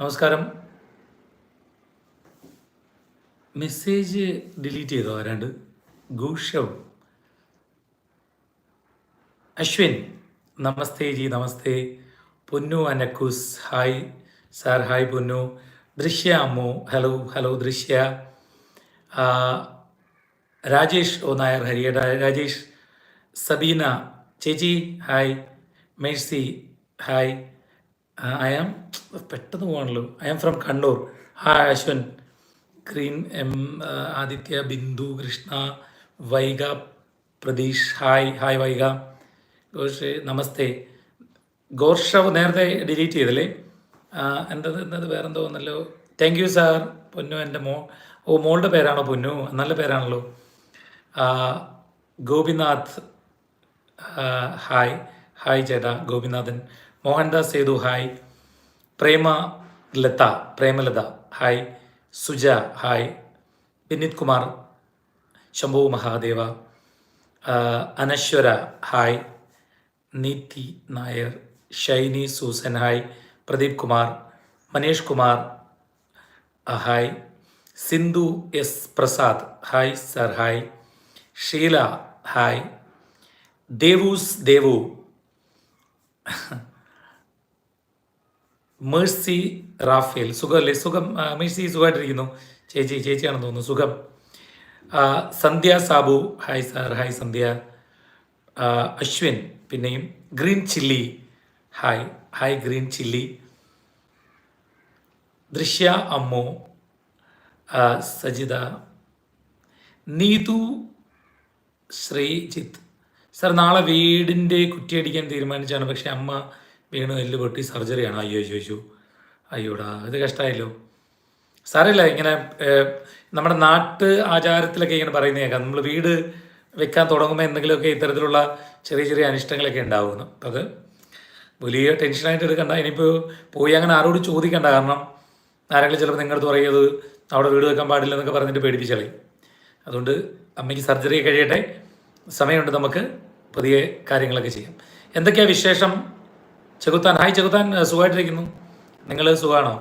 നമസ്കാരം. Message delete ചെയ്തോ ആരാണ്ട്? ഗൂഷവ് അശ്വിൻ നമസ്തേ ജി നമസ്തേ. പൊന്നു അനക്കുസ് ഹായ്. സാർ ഹായ് പൊന്നു. ദൃശ്യ അമ്മു. ഹലോ ഹലോ ദൃശ്യ. രാജേഷ് ഓ നായർ ഹരിയട രാജേഷ്. സബീന ചേച്ചി hi. Mercy hi. I am പെട്ടെന്ന് പോകണല്ലോ. I am from Kannur. Hi Ashwan. Green M Aditya Bindu Krishna Vaiga Prateesh. Hi hi Vaiga. Gosh നമസ്തേ. ഗോർഷവ് നേരത്തെ ഡിലീറ്റ് ചെയ്തല്ലേ? എന്റെത് എന്നത് വേറെന്തോ വന്നല്ലോ. താങ്ക് യു സാർ പൊന്നു എന്റെ മോ ഓ മോളുടെ പേരാണോ പൊന്നു? നല്ല പേരാണല്ലോ. ഗോപിനാഥ് ഹായ് ഹായ് ചേട്ടാ Gopinathan. Mohandas Sethu hi. Prema Latha Premalatha hi. Suja hi. Vineeth Kumar Shambhu Mahadeva. ആ, അനശ്വര ഹായ്. നീതി നായർ ഷൈനി സൂസൻ ഹായ്. പ്രദീപ് കുമാർ മനീഷ് കുമാർ ആ, hi. Sindhu S Prasad hi sir hi. Sheela hi. ദേവൂസ് Devu Mercy Rafale. സുഖമല്ലേ? സുഖം. മേഴ്സി സുഖമായിട്ടിരിക്കുന്നു. ചേച്ചി ചേച്ചിയാണെന്ന് തോന്നുന്നു. സുഖം. Sandhya Sabu. Hi sir. Hi Sandhya. Ashwin. പിന്നെയും green chilli. Hi. Hi green chilli. Drishya Ammu. Sajitha. Neethu. Sreejith. Sir നാളെ വീടിന്റെ കുറ്റിയടിക്കാൻ തീരുമാനിച്ചാണ് പക്ഷെ അമ്മ വീണ് എല്ല് പൊട്ടി സർജറിയാണ് അയ്യോ ചോദിച്ചു അയ്യോടാ ഇത് കഷ്ടമായല്ലോ സാരമില്ല ഇങ്ങനെ നമ്മുടെ നാട്ട് ആചാരത്തിലൊക്കെ ഇങ്ങനെ പറയുന്ന കേൾക്കാം. നമ്മൾ വീട് വെക്കാൻ തുടങ്ങുമ്പോൾ എന്തെങ്കിലുമൊക്കെ ഇത്തരത്തിലുള്ള ചെറിയ ചെറിയ അനിഷ്ടങ്ങളൊക്കെ ഉണ്ടാവുന്നു. അപ്പം അത് വലിയ ടെൻഷനായിട്ട് എടുക്കണ്ട. ഇനിയിപ്പോൾ പോയി അങ്ങനെ ആരോട് ചോദിക്കണ്ട. കാരണം ആരെങ്കിലും ചിലപ്പോൾ നിങ്ങളുടെ പറയുന്നത് അവിടെ വീട് വെക്കാൻ പാടില്ല എന്നൊക്കെ പറഞ്ഞിട്ട് പേടിപ്പിച്ചളി അതുകൊണ്ട് അമ്മയ്ക്ക് സർജറി കഴിയട്ടെ. സമയമുണ്ട് നമുക്ക് പുതിയ കാര്യങ്ങളൊക്കെ ചെയ്യാം. എന്തൊക്കെയാണ് വിശേഷം? ചെകുത്താൻ. ഹായ് ചെകുത്താൻ. സുഖമായിട്ടിരിക്കുന്നു. നിങ്ങൾ സുഖമാണോ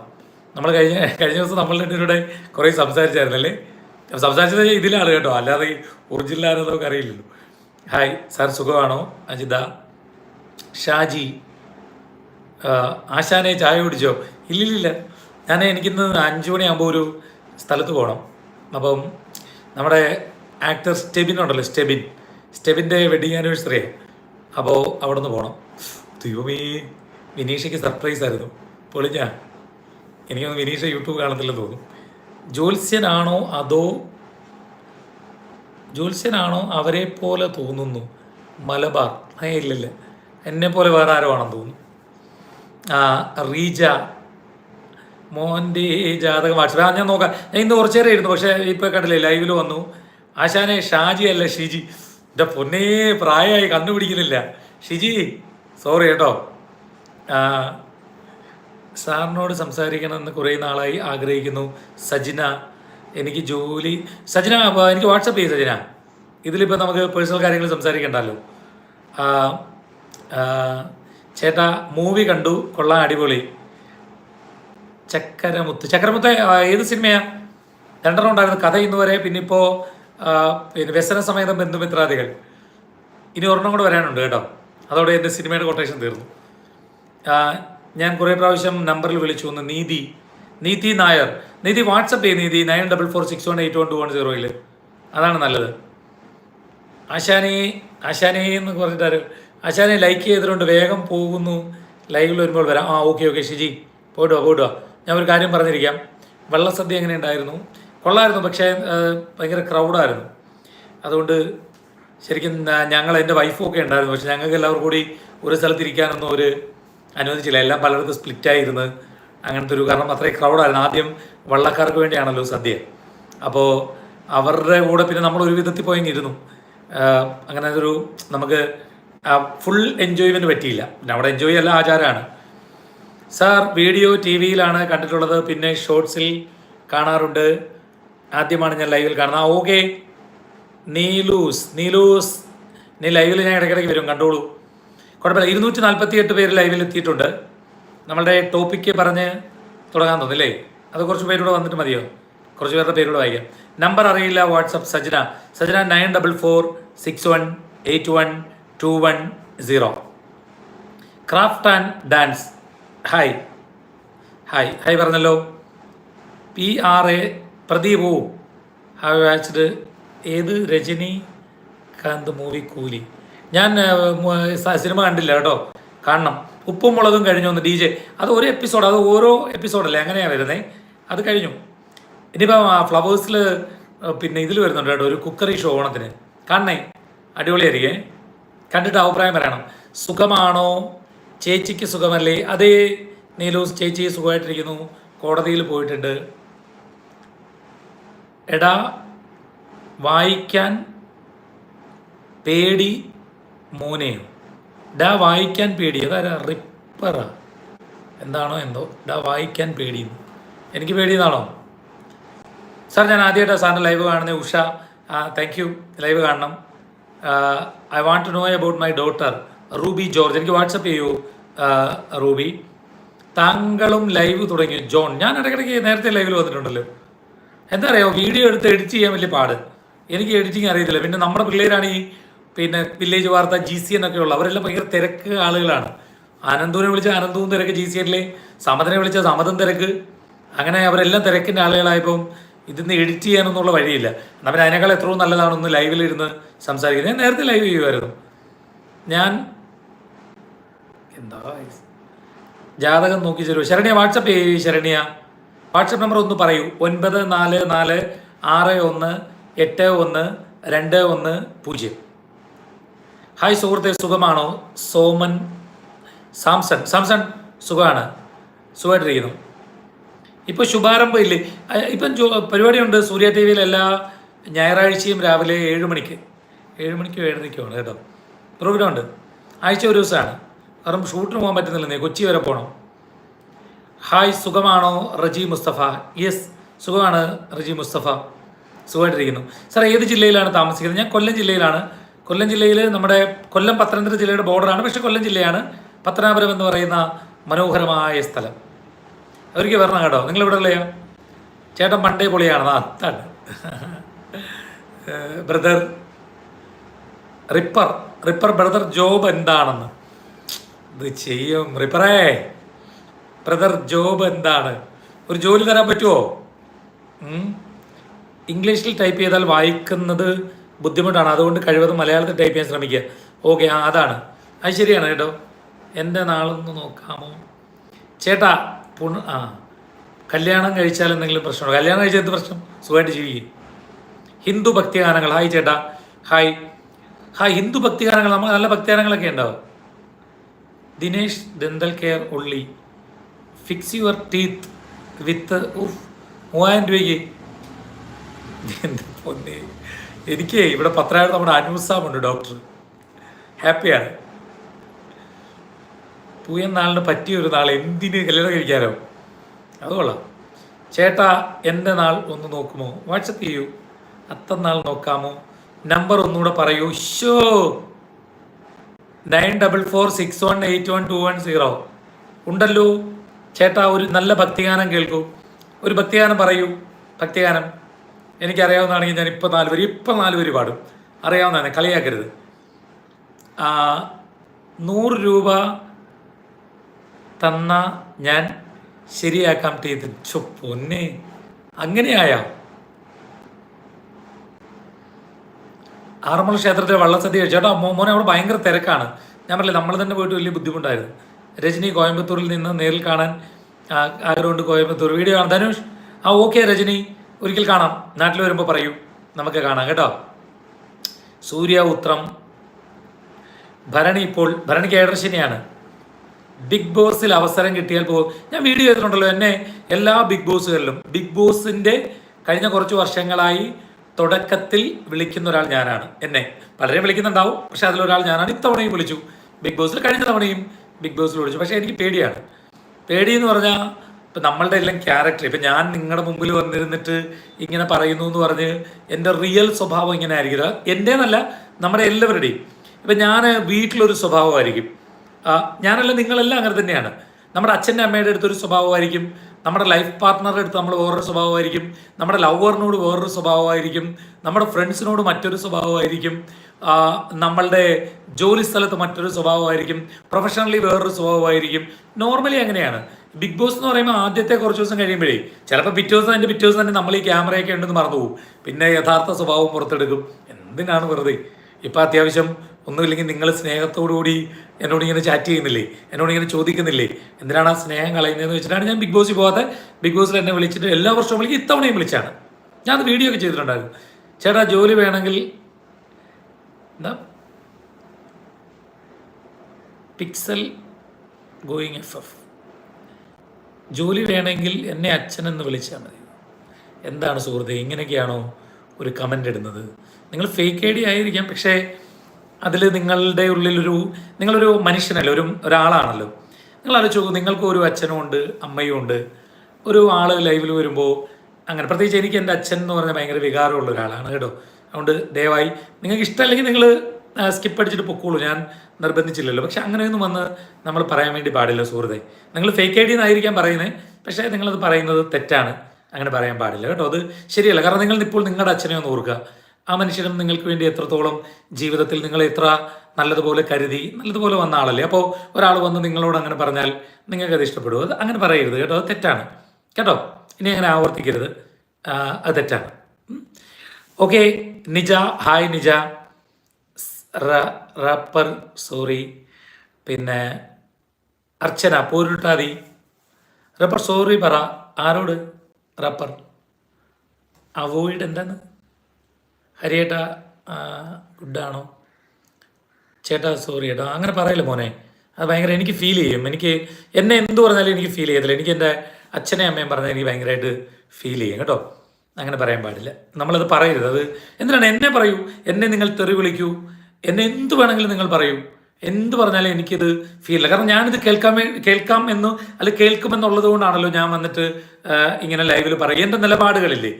നമ്മൾ കഴിഞ്ഞ കഴിഞ്ഞ ദിവസം നമ്മൾ രണ്ടുപേരുടെ കുറേ സംസാരിച്ചായിരുന്നല്ലേ? സംസാരിച്ചത് ഇതിലാണ് കേട്ടോ. അല്ലാതെ ആരോ നമുക്ക് അറിയില്ലല്ലോ. ഹായ് സാർ സുഖമാണോ? അജിത. ഷാജി. ആശാനെ ചായ കുടിച്ചോ? ഇല്ലില്ലില്ല. ഞാൻ എനിക്കിന്ന് അഞ്ചു മണിയാകുമ്പോൾ ഒരു സ്ഥലത്ത് പോകണം അപ്പം നമ്മുടെ ആക്ടർ സ്റ്റെബിൻ ഉണ്ടല്ലോ സ്റ്റെബിൻ. സ്റ്റെബിന്റെ വെഡിങ് ആനിവേഴ്സറിയാണ് അപ്പോൾ അവിടെ നിന്ന് പോകണം ദൈവമേ വിനീഷയ്ക്ക് സർപ്രൈസ് ആയിരുന്നു. പൊളിഞ്ഞ എനിക്കൊന്ന് വിനീഷ യൂട്യൂബ് കാണത്തില്ലെന്ന് തോന്നും. ജ്യോത്സ്യനാണോ അതോ ജ്യോത്സ്യനാണോ അവരെ പോലെ തോന്നുന്നു? മലബാർ. ഏ ഇല്ലില്ല എന്നെ പോലെ വേറെ ആരോ ആണെന്ന് തോന്നുന്നു. ആ, റീജ. മോന്റെ ജാതകം വാട്സപ്പ്. ആ ഞാൻ നോക്കാം. ഞാൻ ഇന്ന് കുറച്ചേരം ഇരുന്നു പക്ഷേ ഇപ്പോൾ കണ്ടില്ലേ ലൈവിൽ വന്നു. ആശാനെ ഷാജി അല്ല ഷിജി? എന്റെ പൊന്നേ പ്രായമായി കണ്ടുപിടിക്കുന്നില്ല. ഷിജി സോറി കേട്ടോ. സാറിനോട് സംസാരിക്കണമെന്ന് കുറേ നാളായി ആഗ്രഹിക്കുന്നു. സജിന എനിക്ക് ജോലി സജിന എനിക്ക് വാട്സപ്പ് ചെയ്യും സജിന. ഇതിലിപ്പോൾ നമുക്ക് പേഴ്സണൽ കാര്യങ്ങൾ സംസാരിക്കണ്ടല്ലോ. ചേട്ടാ മൂവി കണ്ടു. കൊള്ളാൻ അടിപൊളി. ചക്കരമുത്ത്. ചക്കരമുത്ത് ഏത് സിനിമയാ രണ്ടെണ്ണം ഉണ്ടായിരുന്നു. കഥ ഇന്ന് വരെ പിന്നെ ഇപ്പോൾ പിന്നെ വ്യസന സമേതം ബന്ധുമിത്രാദികൾ. ഇനി ഒരെണ്ണം കൂടെ വരാനുണ്ട് കേട്ടോ. അതോടെ എന്റെ സിനിമയുടെ കൊട്ടേഷൻ തീർന്നു. ഞാൻ കുറേ പ്രാവശ്യം നമ്പറിൽ വിളിച്ചു ഒന്ന് നീതി നീതി നായർ. നീതി വാട്സപ്പ് ചെയ്യും Neethi nine double four six one eight one two one സീറോയിൽ അതാണ് നല്ലത്. ആശാനെ ആശാനെ എന്ന് പറഞ്ഞിട്ടാര് ആശാനെ ലൈക്ക് ചെയ്തിട്ടുണ്ട് വേഗം പോകുന്നു. ലൈവിൽ വരുമ്പോൾ വരാം. ആ ഓക്കെ ഓക്കെ ഷിജി പോയിട്ട് പോയിട്ട് ഞാൻ ഒരു കാര്യം പറഞ്ഞിരിക്കാം. വെള്ളസദ്യ എങ്ങനെ ഉണ്ടായിരുന്നു? കൊള്ളായിരുന്നു പക്ഷേ ഭയങ്കര ക്രൗഡായിരുന്നു അതുകൊണ്ട് ശരിക്കും ഞങ്ങൾ എന്റെ വൈഫും ഒക്കെ ഉണ്ടായിരുന്നു. പക്ഷെ ഞങ്ങൾക്ക് എല്ലാവർക്കും കൂടി ഒരു സ്ഥലത്ത് ഇരിക്കാനൊന്നും ഒരു അനുവദിച്ചില്ല. എല്ലാം പലർക്കും സ്പ്ലിറ്റായിരുന്നു അങ്ങനത്തെ ഒരു കാരണം അത്രയും ക്രൗഡായിരുന്നു ആദ്യം വള്ളക്കാർക്ക് വേണ്ടിയാണല്ലോ സദ്യ. അപ്പോൾ അവരുടെ കൂടെ പിന്നെ നമ്മൾ ഒരു വിധത്തിൽ പോയി ഇരുന്നു. അങ്ങനെ ഒരു നമുക്ക് ഫുൾ എൻജോയ്മെന്റ് പറ്റിയില്ല. പിന്നെ അവിടെ എൻജോയ് എല്ലാം ആചാരമാണ്. സാർ വീഡിയോ ടി വിയിലാണ് കണ്ടിട്ടുള്ളത്. പിന്നെ ഷോർട്സിൽ കാണാറുണ്ട്. ആദ്യമാണ് ഞാൻ ലൈവിൽ കാണുന്നത്. ഓക്കെ നീലൂസ് നീലൂസ്. നീ ലൈവിൽ ഞാൻ ഇടയ്ക്കിടയ്ക്ക് വരും കണ്ടോളൂ. കുഴപ്പമില്ല ഇരുന്നൂറ്റി നാൽപ്പത്തി എട്ട് പേര് ലൈവിൽ എത്തിയിട്ടുണ്ട്. നമ്മളുടെ ടോപ്പിക്ക് പറഞ്ഞ് തുടങ്ങാൻ തോന്നില്ലേ അത് കുറച്ച് പേരൂടെ വന്നിട്ട് മതിയോ? കുറച്ച് പേരുടെ പേരൂടെ വായിക്കാം. നമ്പർ അറിയില്ല WhatsApp Sajana Sajana nine double four six one eight one two one zero. Craft and dance hi hi hi പറഞ്ഞല്ലോ. P R A Pradeep. Have watched ഏത് രജനി? കാന്ത് മൂവി കൂലി. ഞാൻ സിനിമ കണ്ടില്ല കേട്ടോ. കാണണം. ഉപ്പും മുളകും കഴിഞ്ഞു ഒന്ന് ഡി ജെ. അത് ഒരു എപ്പിസോഡ് അത് ഓരോ എപ്പിസോഡല്ലേ അങ്ങനെയാണ് വരുന്നത് അത് കഴിഞ്ഞു. ഇനിയിപ്പം ഫ്ലവേഴ്സിൽ പിന്നെ ഇതിൽ വരുന്നുണ്ട് കേട്ടോ ഒരു കുക്കറി ഷോ ഓണത്തിന്. കാണണേ? അടിപൊളിയായിരിക്കേ. കണ്ടിട്ട് അഭിപ്രായം പറയണം. സുഖമാണോ? ചേച്ചിക്ക് സുഖമല്ലേ? അതേ നീലൂസ് ചേച്ചി സുഖമായിട്ടിരിക്കുന്നു. കോടതിയിൽ പോയിട്ടുണ്ട്. എടാ വായിക്കാൻ പേടി മോനെയും ഡാ വായിക്കാൻ പേടി. അതാരാ റിപ്പറ? എന്താണോ എന്തോ. ഡാ വായിക്കാൻ പേടി. എനിക്ക് പേടിയെന്നാണോ? സാർ ഞാൻ ആദ്യമായിട്ടാണ് സാറിന്റെ ലൈവ് കാണുന്നത്. ഉഷ താങ്ക് യു ലൈവ് കാണണം. I want to know about my daughter Ruby George എനിക്ക് വാട്സപ്പ് ചെയ്യൂ റൂബി താങ്കളും ലൈവ് തുടങ്ങി ജോൺ ഞാൻ ഇടയ്ക്കിടയ്ക്ക് നേരത്തെ ലൈവിൽ വന്നിട്ടുണ്ടല്ലോ. എന്താ പറയുക വീഡിയോ എടുത്ത് എഡിറ്റ് ചെയ്യാൻ വലിയ പാട്. എനിക്ക് എഡിറ്റിംഗ് അറിയത്തില്ല. പിന്നെ നമ്മുടെ പിള്ളേരാണ് ഈ പിന്നെ വില്ലേജ് വാർത്ത ജി സി എന്നൊക്കെ ഉള്ള അവരെല്ലാം ഭയങ്കര തിരക്ക് ആളുകളാണ്. അനന്തൂനെ വിളിച്ച അനന്തവും തിരക്ക് ജി സി എന്നിലെ സമതനെ വിളിച്ച സമതം തിരക്ക്. അങ്ങനെ അവരെല്ലാം തിരക്കിന്റെ ആളുകളായപ്പം ഇതിന്ന് എഡിറ്റ് ചെയ്യാനൊന്നുള്ള വഴിയില്ല. എന്നാൽ പിന്നെ അതിനേക്കാൾ എത്രയോ നല്ലതാണെന്ന് ലൈവിലിരുന്ന് സംസാരിക്കുന്നത്. ഞാൻ നേരത്തെ ലൈവ് ചെയ്യുമായിരുന്നു. ഞാൻ എന്താ ജാതകം നോക്കി തരുമോ ശരണ്യ വാട്സപ്പ് ചെയ്യൂ ശരണ്യ. വാട്സപ്പ് നമ്പർ ഒന്ന് പറയൂ. ഒൻപത് നാല് നാല് ആറ് ഒന്ന് എട്ട് ഒന്ന് രണ്ട് ഒന്ന് പൂജ്യം. ഹായ് സുഹൃത്തെ സുഖമാണോ? സോമൻ സാംസൺ സാംസൺ സുഖമാണ്. സുഖമായിട്ടിരിക്കുന്നു. ഇപ്പോൾ ശുഭാരംഭം ഇല്ലേ ഇപ്പം പരിപാടിയുണ്ട്. സൂര്യ ടി വിയിൽ എല്ലാ ഞായറാഴ്ചയും രാവിലെ ഏഴ് മണിക്ക്. ഏഴ് മണിക്ക് ഏഴരയ്ക്കുമാണ് കേട്ടോ. പ്രോഗ്രാം ഉണ്ട് ആഴ്ച ഒരു ദിവസമാണ്. കാരണം ഷൂട്ടിന് പോകാൻ പറ്റുന്നില്ലെന്നേ. കൊച്ചി വരെ പോകണം ഹായ് സുഖമാണോ? റജി മുസ്തഫ. യെസ് സുഖമാണ് റജി മുസ്തഫ. സുഖമായിട്ടിരിക്കുന്നു. സാർ ഏത് ജില്ലയിലാണ് താമസിക്കുന്നത്? ഞാൻ കൊല്ലം ജില്ലയിലാണ്. കൊല്ലം ജില്ലയിൽ നമ്മുടെ കൊല്ലം പത്തനംതിട്ട ജില്ലയുടെ ബോർഡറാണ്. പക്ഷേ കൊല്ലം ജില്ലയാണ് പത്തനാപുരം എന്ന് പറയുന്ന മനോഹരമായ സ്ഥലം. അവർക്ക് വരണം കേട്ടോ. നിങ്ങൾ ഇവിടെ ഉള്ളയോ ചേട്ടൻ പണ്ടേ പൊളിയാണ്. അത്താണ് brother ripper ripper brother job എന്താണെന്ന്. ഇത് ചെയ്യും. റിപ്പറേ ബ്രദർ ജോബ് എന്താണ്? ഒരു ജോലി തരാൻ പറ്റുമോ? ഇംഗ്ലീഷിൽ ടൈപ്പ് ചെയ്താൽ വായിക്കുന്നത് ബുദ്ധിമുട്ടാണ്. അതുകൊണ്ട് കഴിവതും മലയാളത്തിൽ ടൈപ്പ് ചെയ്യാൻ ശ്രമിക്കുക. ഓക്കെ ആ അതാണ്. അത് ശരിയാണ് കേട്ടോ. എന്റെ നാളൊന്ന് നോക്കാമോ? ചേട്ടാ പുണ ആ. കല്യാണം കഴിച്ചാൽ എന്തെങ്കിലും പ്രശ്നമുണ്ടോ? കല്യാണം കഴിച്ചാൽ എന്ത് പ്രശ്നം? സുഖമായിട്ട് ജീവിക്കും. ഹിന്ദു ഭക്തിഗാനങ്ങൾ. ഹായ് ചേട്ടാ. ഹായ് ഹായ് ഹിന്ദു ഭക്തിഗാനങ്ങൾ. നമുക്ക് നല്ല ഭക്തിഗാനങ്ങളൊക്കെ ഉണ്ടാവും ദിനേഷ് ദന്തൽ കെയർ ഉള്ളി. ഫിക്സ് യുവർ ടീത്ത് വിത്ത് ഉഫ് മൂവായിരം രൂപയ്ക്ക്. എന്റെ എനിക്ക് ഇവിടെ പത്രമായിട്ട് നമ്മുടെ അനൂസാമുണ്ട് ഡോക്ടർ. ഹാപ്പിയാണ്. പൂയൻ നാളിന് പറ്റിയ ഒരു നാൾ എന്തിന് കല്യാണം കഴിക്കാനോ അത് കൊള്ളാം. ചേട്ടാ എന്റെ നാൾ ഒന്ന് നോക്കുമോ? വാട്സപ്പ് ചെയ്യൂ. അത്തന്നാൾ നോക്കാമോ? നമ്പർ ഒന്നുകൂടെ പറയൂ. Show nine double four six one eight one two one zero. ഉണ്ടല്ലോ. ചേട്ടാ ഒരു നല്ല ഭക്തിഗാനം കേൾക്കൂ. ഒരു ഭക്തിഗാനം പറയൂ. ഭക്തിഗാനം. എനിക്കറിയാവുന്നതാണെങ്കിൽ ഞാൻ ഇപ്പം നാല് പേര് ഇപ്പം നാല് പേര് പാടും. അറിയാവുന്നതാണ് കളിയാക്കരുത്. നൂറ് രൂപ തന്ന ഞാൻ ശരിയാക്കാം ചെയ്ത് ചോ പൊന്നെ. അങ്ങനെയായാ? ആറന്മുള ക്ഷേത്രത്തിൽ വള്ളസദ്യ ചേട്ടാ മോനെ അവിടെ ഭയങ്കര തിരക്കാണ്. ഞാൻ പറഞ്ഞില്ല നമ്മൾ തന്നെ പോയിട്ട് വലിയ ബുദ്ധിമുട്ടായിരുന്നു. രജനി കോയമ്പത്തൂരിൽ നിന്ന് നേരിൽ കാണാൻ ആഗ്രഹമുണ്ട് കോയമ്പത്തൂർ. വീഡിയോ ആണ് ധനുഷ് ആ ഓക്കെ രജനി. ഒരിക്കൽ കാണാം. നാട്ടിൽ വരുമ്പോൾ പറയൂ. നമുക്ക് കാണാം കേട്ടോ. സൂര്യ ഉത്രം. ഭരണി ഇപ്പോൾ ഭരണിക്ക് ഏഴരശനിയാണ് ബിഗ് ബോസിൽ അവസരം കിട്ടിയാൽ പോകും ഞാൻ വീഡിയോ ചെയ്തിട്ടുണ്ടല്ലോ എന്നെ എല്ലാ ബിഗ് ബോസുകളിലും. ബിഗ് ബോസിന്റെ കഴിഞ്ഞ കുറച്ച് വർഷങ്ങളായി തുടക്കത്തിൽ വിളിക്കുന്ന ഒരാൾ ഞാനാണ്. എന്നെ പലരെയും വിളിക്കുന്നുണ്ടാവും. പക്ഷെ അതിലൊരാൾ ഞാനാണ് ഇത്തവണയും വിളിച്ചു. ബിഗ് ബോസിൽ കഴിഞ്ഞ തവണയും ബിഗ് ബോസിൽ വിളിച്ചു. പക്ഷേ എനിക്ക് പേടിയാണ്. പേടി എന്ന് പറഞ്ഞാൽ ഇപ്പം നമ്മളുടെ എല്ലാം ക്യാരക്ടർ ഇപ്പം ഞാൻ നിങ്ങളുടെ മുമ്പിൽ വന്നിരുന്നിട്ട് ഇങ്ങനെ പറയുന്നു എന്ന് പറഞ്ഞ് എന്റെ റിയൽ സ്വഭാവം ഇങ്ങനെ ആയിരിക്കില്ല എന്റേന്നല്ല നമ്മുടെ എല്ലാവരുടെയും. ഇപ്പം ഞാൻ വീട്ടിലൊരു സ്വഭാവമായിരിക്കും. ഞാനല്ല നിങ്ങളെല്ലാം അങ്ങനെ തന്നെയാണ്. നമ്മുടെ അച്ഛന്റെ അമ്മയുടെ അടുത്തൊരു സ്വഭാവമായിരിക്കും. നമ്മുടെ ലൈഫ് പാർട്ട്ണറുടെ അടുത്ത് നമ്മൾ വേറൊരു സ്വഭാവമായിരിക്കും. നമ്മുടെ ലവറിനോട് വേറൊരു സ്വഭാവമായിരിക്കും. നമ്മുടെ ഫ്രണ്ട്സിനോട് മറ്റൊരു സ്വഭാവമായിരിക്കും. നമ്മളുടെ ജോലി സ്ഥലത്ത് മറ്റൊരു സ്വഭാവമായിരിക്കും. പ്രൊഫഷണലി വേറൊരു സ്വഭാവമായിരിക്കും. നോർമലി അങ്ങനെയാണ്. ബിഗ് ബോസ് എന്ന് പറയുമ്പോൾ ആദ്യത്തെ കുറച്ച് ദിവസം കഴിയുമ്പോഴേ ചിലപ്പോൾ പിറ്റേ ദിവസം അതിന്റെ പിറ്റേ ദിവസം തന്നെ നമ്മൾ ഈ ക്യാമറയൊക്കെ ഉണ്ടെന്ന് മറന്നു പോകും. പിന്നെ യഥാർത്ഥ സ്വഭാവം പുറത്തെടുക്കും. എന്തിനാണ് വെറുതെ? ഇപ്പം അത്യാവശ്യം ഒന്നുമില്ലെങ്കിൽ നിങ്ങൾ സ്നേഹത്തോടുകൂടി എന്നോട് ഇങ്ങനെ ചാറ്റ് ചെയ്യുന്നില്ലേ? എന്നോട് ഇങ്ങനെ ചോദിക്കുന്നില്ലേ? എന്തിനാണ് ആ സ്നേഹം കളയുന്നതെന്ന് വെച്ചിട്ടാണ് ഞാൻ ബിഗ് ബോസിൽ പോകാതെ ബിഗ് ബോസിൽ എന്നെ വിളിച്ചിട്ട് എല്ലാ വർഷവും വിളിക്കും. ഇത്തവണയും വിളിച്ചാണ്. ഞാൻ അത് വീഡിയോ ഒക്കെ ചെയ്തിട്ടുണ്ടായിരുന്നു. ചേട്ടാ ജോലി വേണമെങ്കിൽ എന്താ? പിക്സൽ ഗോയിങ് എഫ് എഫ് ജോലി വേണമെങ്കിൽ എന്നെ അച്ഛനെന്ന് വിളിച്ചാൽ മതി. എന്താണ് സുഹൃത്തെ ഇങ്ങനെയൊക്കെയാണോ ഒരു കമന്റ് ഇടുന്നത്? നിങ്ങൾ ഫേക്ക് ഐ ഡി ആയിരിക്കാം പക്ഷേ അതിൽ നിങ്ങളുടെ ഉള്ളിലൊരു നിങ്ങളൊരു മനുഷ്യനല്ലേ ഒരു ഒരാളാണല്ലോ. നിങ്ങൾ ആലോചിച്ച് നിങ്ങൾക്കും ഒരു അച്ഛനും ഉണ്ട് അമ്മയും ഉണ്ട്. ഒരു ആൾ ലൈവിൽ വരുമ്പോൾ അങ്ങനെ പ്രത്യേകിച്ച് എനിക്ക് എന്റെ അച്ഛൻ എന്ന് പറഞ്ഞാൽ ഭയങ്കര വികാരമുള്ള ഒരാളാണ് കേട്ടോ. അതുകൊണ്ട് ദയവായി നിങ്ങൾക്ക് ഇഷ്ടമല്ലെങ്കിൽ നിങ്ങൾ സ്കിപ്പ് അടിച്ചിട്ട് പൊക്കോളൂ. ഞാൻ നിർബന്ധിച്ചില്ലല്ലോ. പക്ഷെ അങ്ങനെയൊന്നും വന്ന് നമ്മൾ പറയാൻ വേണ്ടി പാടില്ല സുഹൃത്തെ. നിങ്ങൾ ഫേക്ക് ഐ ഡി എന്നായിരിക്കാം പറയുന്നത് പക്ഷേ നിങ്ങളത് പറയുന്നത് തെറ്റാണ്. അങ്ങനെ പറയാൻ പാടില്ല കേട്ടോ. അത് ശരിയല്ല. കാരണം നിങ്ങൾ ഇപ്പോൾ നിങ്ങളുടെ അച്ഛനെ ഒന്ന് ഓർക്കുക. ആ മനുഷ്യനും നിങ്ങൾക്ക് വേണ്ടി എത്രത്തോളം ജീവിതത്തിൽ നിങ്ങൾ എത്ര നല്ലതുപോലെ കരുതി നല്ലതുപോലെ വന്ന ആളല്ലേ. അപ്പോൾ ഒരാൾ വന്ന് നിങ്ങളോട് അങ്ങനെ പറഞ്ഞാൽ നിങ്ങൾക്ക് അത് അത് അങ്ങനെ പറയരുത് കേട്ടോ. അത് തെറ്റാണ്. കേട്ടോ? ഇനി അങ്ങനെ ആവർത്തിക്കരുത്. അത് തെറ്റാണ്. Okay. Nija. Hi Nija. Rapper sorry. പിന്നെ അർച്ചന പോരുട്ടാതി. റപ്പർ സോറി പറ. ആരോട്? റപ്പർ. അവോയ്ഡ് എന്താണ്? ഹരിയേട്ട ഗുഡാണോ? ചേട്ടാ സോറി ഏട്ടാ. അങ്ങനെ പറയല്ലേ മോനെ. അത് ഭയങ്കര എനിക്ക് ഫീൽ ചെയ്യും. എനിക്ക് എന്നെ എന്ത് പറഞ്ഞാലും എനിക്ക് ഫീൽ ചെയ്യത്തില്ല. എനിക്ക് എന്റെ അച്ഛനെയും അമ്മയും പറഞ്ഞാൽ എനിക്ക് ഭയങ്കരമായിട്ട് ഫീൽ ചെയ്യും കേട്ടോ. അങ്ങനെ പറയാൻ പാടില്ല. നമ്മളത് പറയരുത്. അത് എന്തിനാണ്? എന്നെ പറയൂ. എന്നെ നിങ്ങൾ തെറി വിളിക്കൂ. എന്നെ എന്ത് വേണമെങ്കിലും നിങ്ങൾ പറയും. എന്ത് പറഞ്ഞാലും എനിക്കിത് ഫീൽ കാരണം ഞാനിത് കേൾക്കാൻ കേൾക്കാം എന്ന് അല്ലെങ്കിൽ കേൾക്കുമെന്നുള്ളത് കൊണ്ടാണല്ലോ ഞാൻ വന്നിട്ട് ഇങ്ങനെ ലൈവിൽ പറയും. എന്റെ നിലപാടുകളില്ലേ?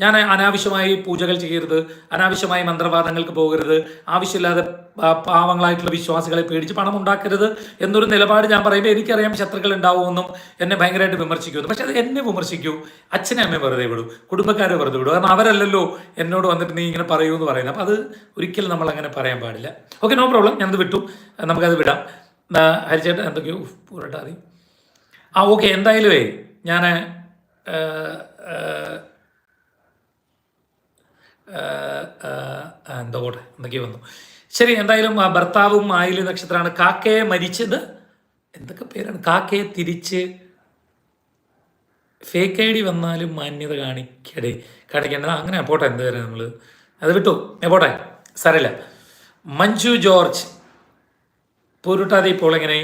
ഞാൻ അനാവശ്യമായി പൂജകൾ ചെയ്യരുത് അനാവശ്യമായി മന്ത്രവാദങ്ങൾക്ക് പോകരുത് ആവശ്യമില്ലാതെ പാവങ്ങളായിട്ടുള്ള വിശ്വാസികളെ പേടിച്ച് പണം ഉണ്ടാക്കരുത് എന്നൊരു നിലപാട് ഞാൻ പറയുമ്പോൾ എനിക്കറിയാം ശത്രുക്കൾ ഉണ്ടാവുമെന്നും എന്നെ ഭയങ്കരമായിട്ട് വിമർശിക്കുമെന്ന്. പക്ഷെ അത് എന്നെ വിമർശിക്കൂ അച്ഛനെ അമ്മയെ വെറുതെ വിടൂ കുടുംബക്കാരെ വെറുതെ വിടൂ കാരണം അവരല്ലല്ലോ എന്നോട് വന്നിട്ട് നീ ഇങ്ങനെ പറയൂ എന്ന് പറയുന്നത്. അപ്പോൾ അത് ഒരിക്കലും നമ്മൾ അങ്ങനെ പറയാൻ പാടില്ല. Okay no problem. ഞാനത് വിട്ടു. നമുക്കത് വിടാം. ഹരിച്ചേട്ടൻ എന്തൊക്കെയോ പൂരട്ടാ ആ ഓക്കെ എന്തായാലുമേ ഞാൻ എന്തോ പോട്ടെ എന്തൊക്കെയോ വന്നു. ശരി എന്തായാലും ആ ഭർത്താവും ആയിൽ നക്ഷത്രമാണ് കാക്കയെ മരിച്ചത്. എന്തൊക്കെ പേരാണ്? കാക്കയെ തിരിച്ച് ഫേക്ക് ഐ ഡി വന്നാലും മാന്യത കാണിക്കടേ കാണിക്കേണ്ടത് അങ്ങനെ പോട്ടെ എന്ത് വരെ നമ്മൾ അത് വിട്ടു. പോട്ടെ. സാരല്ല മഞ്ജു ജോർജ്. പൊരുട്ടാതെ ഇപ്പോൾ എങ്ങനെ?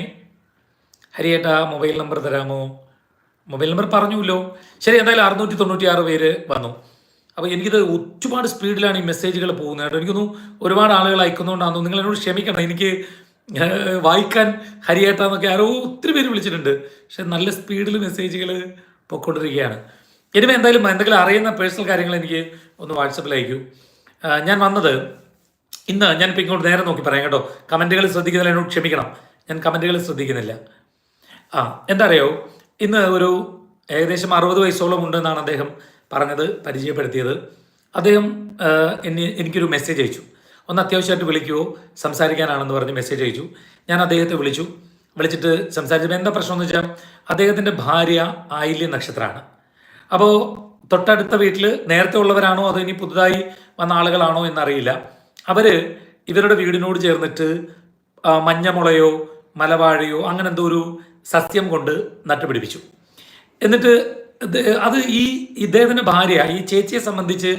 ഹരിയേട്ടാ മൊബൈൽ നമ്പർ തരാമോ? മൊബൈൽ നമ്പർ പറഞ്ഞുല്ലോ. ശരി എന്തായാലും അറുന്നൂറ്റി തൊണ്ണൂറ്റി ആറ് പേര് വന്നു. അപ്പോൾ എനിക്കിത് ഒരുപാട് സ്പീഡിലാണ് ഈ മെസ്സേജുകൾ പോകുന്നത് കേട്ടോ. എനിക്കൊന്നും ഒരുപാട് ആളുകൾ അയക്കുന്നതുകൊണ്ടാണെന്ന് നിങ്ങൾ എന്നോട് ക്ഷമിക്കണം എനിക്ക് വായിക്കാൻ ഹരിയേട്ട എന്നൊക്കെ ആരോ ഒത്തിരി പേര് വിളിച്ചിട്ടുണ്ട്. പക്ഷെ നല്ല സ്പീഡിൽ മെസ്സേജുകൾ പൊയ്ക്കൊണ്ടിരിക്കുകയാണ് ഇനിമേ എന്തായാലും എന്തെങ്കിലും അറിയുന്ന പേഴ്സണൽ കാര്യങ്ങൾ എനിക്ക് ഒന്ന് വാട്സപ്പിൽ അയക്കൂ. ഞാൻ വന്നത് ഇന്ന് ഞാനിപ്പോൾ ഇങ്ങോട്ട് നേരെ നോക്കി പറയാം കേട്ടോ. കമന്റുകൾ ശ്രദ്ധിക്കുന്നതിൽ എന്നോട് ക്ഷമിക്കണം. ഞാൻ കമന്റുകൾ ശ്രദ്ധിക്കുന്നില്ല. ആ എന്താ അറിയോ? ഇന്ന് ഒരു ഏകദേശം അറുപത് വയസ്സോളം ഉണ്ടെന്നാണ് അദ്ദേഹം പറഞ്ഞത് പരിചയപ്പെടുത്തിയത്. അദ്ദേഹം എന്നെ എനിക്കൊരു മെസ്സേജ് അയച്ചു. ഒന്ന് അത്യാവശ്യമായിട്ട് വിളിക്കുവോ സംസാരിക്കാനാണെന്ന് പറഞ്ഞ് മെസ്സേജ് അയച്ചു. ഞാൻ അദ്ദേഹത്തെ വിളിച്ചു. വിളിച്ചിട്ട് സംസാരിച്ചപ്പോൾ എന്താ പ്രശ്നം എന്ന് വെച്ചാൽ അദ്ദേഹത്തിന്റെ ഭാര്യ ആയില്യ നക്ഷത്രമാണ്. അപ്പോൾ തൊട്ടടുത്ത വീട്ടിൽ നേരത്തെ ഉള്ളവരാണോ അതോ ഇനി പുതുതായി വന്ന ആളുകളാണോ എന്നറിയില്ല. അവർ ഇവരുടെ വീടിനോട് ചേർന്നിട്ട് മഞ്ഞമുളയോ മലവാഴയോ അങ്ങനെ എന്തോ ഒരു സസ്യം കൊണ്ട് നട്ടുപിടിപ്പിച്ചു. എന്നിട്ട് അത് ഈ ഇദ്ദേഹത്തിന്റെ ഭാര്യ ഈ ചേച്ചിയെ സംബന്ധിച്ച്